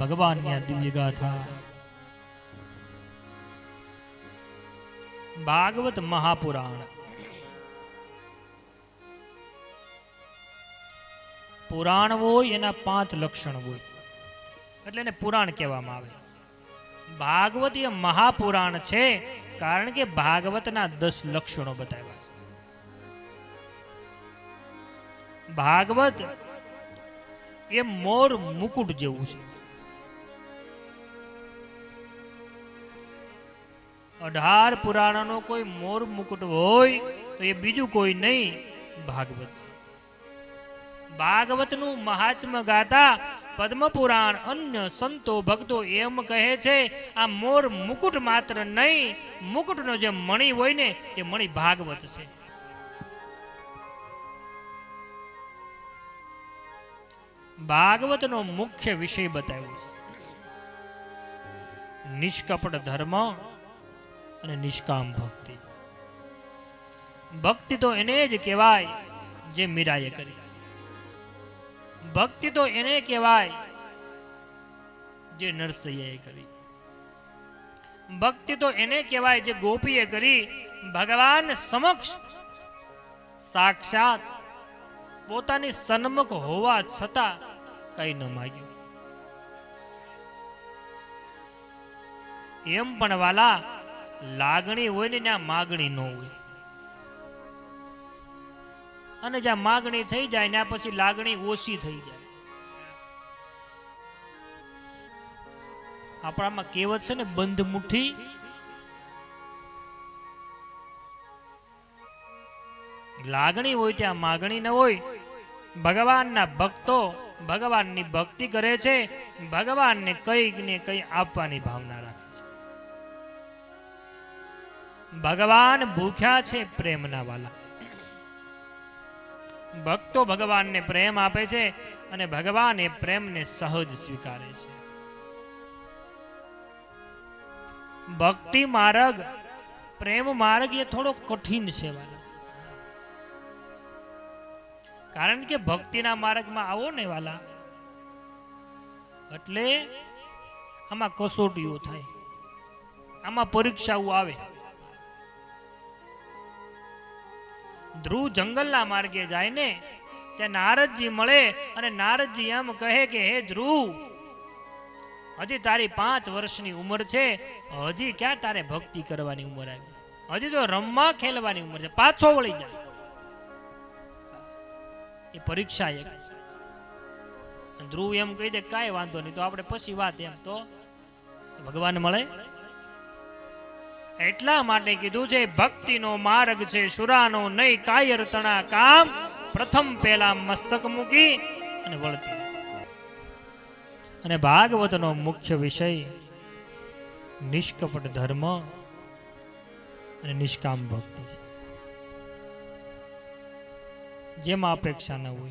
ભગવાનની દિવ્ય ગાથા. ભાગવત મહાપુરાણ. પુરાણ હોય, એના પાંચ લક્ષણ હોય. એટલે એને પુરાણ કહેવામાં આવે. ભાગવત એ મહાપુરાણ છે, કારણ કે ભાગવતના દસ લક્ષણો બતાવ્યા છે. ભાગવત એ મોર મુકુટ જેવું છે. અઢાર પુરાણનો કોઈ મોર મુકુટ હોય તો એ બીજું કોઈ નહીં. ભાગવત ભાગવતનું મહાત્મ્ય ગાતા પદ્મ પુરાણ અન્ય સંતો ભક્તો એમ કહે છે, આ મોર મુકુટ માત્ર નહીં, મુકુટનો જે મણી હોય ને, એ મણી ભાગવત છે. ભાગવતનો મુખ્ય વિષય બતાવ્યો છે. નિષ્કપટ ધર્મ અને નિષ્કામ ભક્તિ. ભક્તિ તો એને જ કહેવાય જે મીરાએ કરી. ભક્તિ તો એને કહેવાય જે નરસૈયાએ કરી. ભક્તિ તો એને કહેવાય જે ગોપીએ કરી. ભગવાન સમક્ષ સાક્ષાત પોતાની સન્મુખ હોવા છતાં કઈ ન માગ્યું. એમ પણ વાલા લાગણી હોય ને ત્યાં માગણી ન હોય. અને જ્યાં માગણી થઈ જાય, ત્યાં પછી લાગણી ઓછી થઈ જાય. આપણામાં કહેવત છે ને, બંધ મુઠ્ઠી. લાગણી હોય ત્યાં માગણી ન હોય. ભગવાનના ભક્તો ભગવાનની ભક્તિ કરે છે, ભગવાનને કંઈક ને કંઈ આપવાની ભાવના રાખે છે. ભગવાન ભૂખ્યા છે પ્રેમના વાલા. ભક્તો ભગવાનને પ્રેમ આપે છે અને ભગવાન એ પ્રેમને સહજ સ્વીકારે છે. ભક્તિ માર્ગ, પ્રેમ માર્ગ એ થોડો કઠિન છે કારણ કે ભક્તિના માર્ગમાં આવો ને વાલા, એટલે આમાં કસોટીઓ થાય. આમાં પરીક્ષાઓ આવે. ધ્રુવ જંગલના માર્ગે જાય ને ત્યાં નારદજી મળે અને નારદજી એમ કહે કે, હે ધ્રુવ, હજી તારી પાંચ વર્ષની ઉંમર છે. હજી ક્યાં તારે ભક્તિ કરવાની ઉંમર આવી? હજી તો રમવા ખેલવાની ઉંમર છે. પાછો વળી જાય એ પરીક્ષા એક. ધ્રુવ એમ કહી દે, કાંઈ વાંધો નહીં, તો આપણે પછી વાત એમ તો. ભગવાન મળે. એટલા માટે કીધું છે, ભક્તિનો માર્ગ છે, સુરાનો નહીં, કાયર તણા કામ. પ્રથમ પહેલા મસ્તક મૂકી અને વળતી. અને ભાગવતનો મુખ્ય વિષય નિષ્કપટ ધર્મ અને નિષ્કામ ભક્તિ છે. જેમાં અપેક્ષા ન હોય.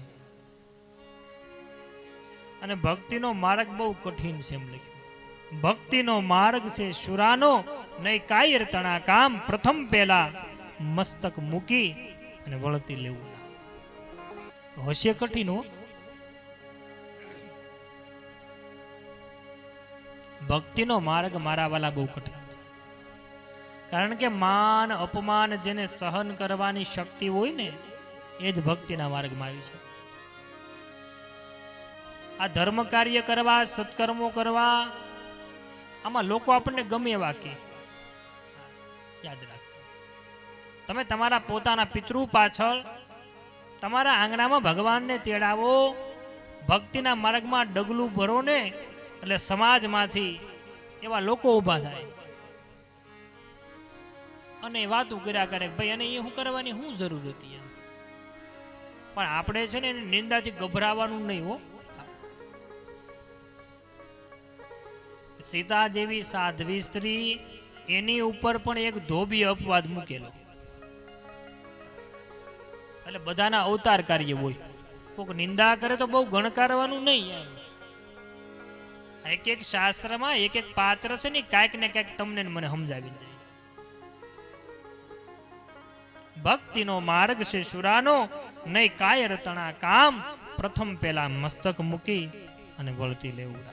અને ભક્તિનો માર્ગ બહુ કઠિન છે એમ લખ્યું. ભક્તિનો માર્ગ છે શુરાનો નહીં કાયર તણા કામ પ્રથમ પહેલા મસ્તક મૂકી અને વળતી લેવું. હશે કઠિન ભક્તિનો માર્ગ મારા વાલા બહુ કઠિન છે. કારણ કે માન, અપમાન જેને સહન કરવાની શક્તિ હોય ને, એ જ ભક્તિના માર્ગમાં આવી છે આ ધર્મ કાર્ય કરવા, સત્કર્મો કરવા આમાં લોકો આપણને ગમે એવા કે. યાદ રાખો તમે તમારા પોતાના પિતૃ પાછળ તમારા આંગણામાં ભગવાનને તેડાવો, ભક્તિના માર્ગમાં ડગલું ભરો ને, એટલે સમાજમાંથી એવા લોકો ઊભા થાય. અને વાતું કર્યા કરે ભાઈ, અને એ શું કરવાની, શું જરૂર હતી પણ આપણે છે ને એની નિંદાથી ગભરાવાનું નહીં હો. સીતા જેવી સાધ્વી સ્ત્રી એની ઉપર પણ એક ધોબી અપવાદ મૂકેલો. એટલે બધાના અવતાર કાર્ય હોય. કોઈક નિંદા કરે તો બહુ ગણકારવાનું નહીં એક એક શાસ્ત્રમાં એક એક પાત્ર છે ને કાંઈક ને કાંઈક તમને મને સમજાવી જાય ભક્તિનો માર્ગ છે સુરાનો, નહીં કાયર તણા કામ પ્રથમ પેલા મસ્તક મૂકી અને વળતી લેવું.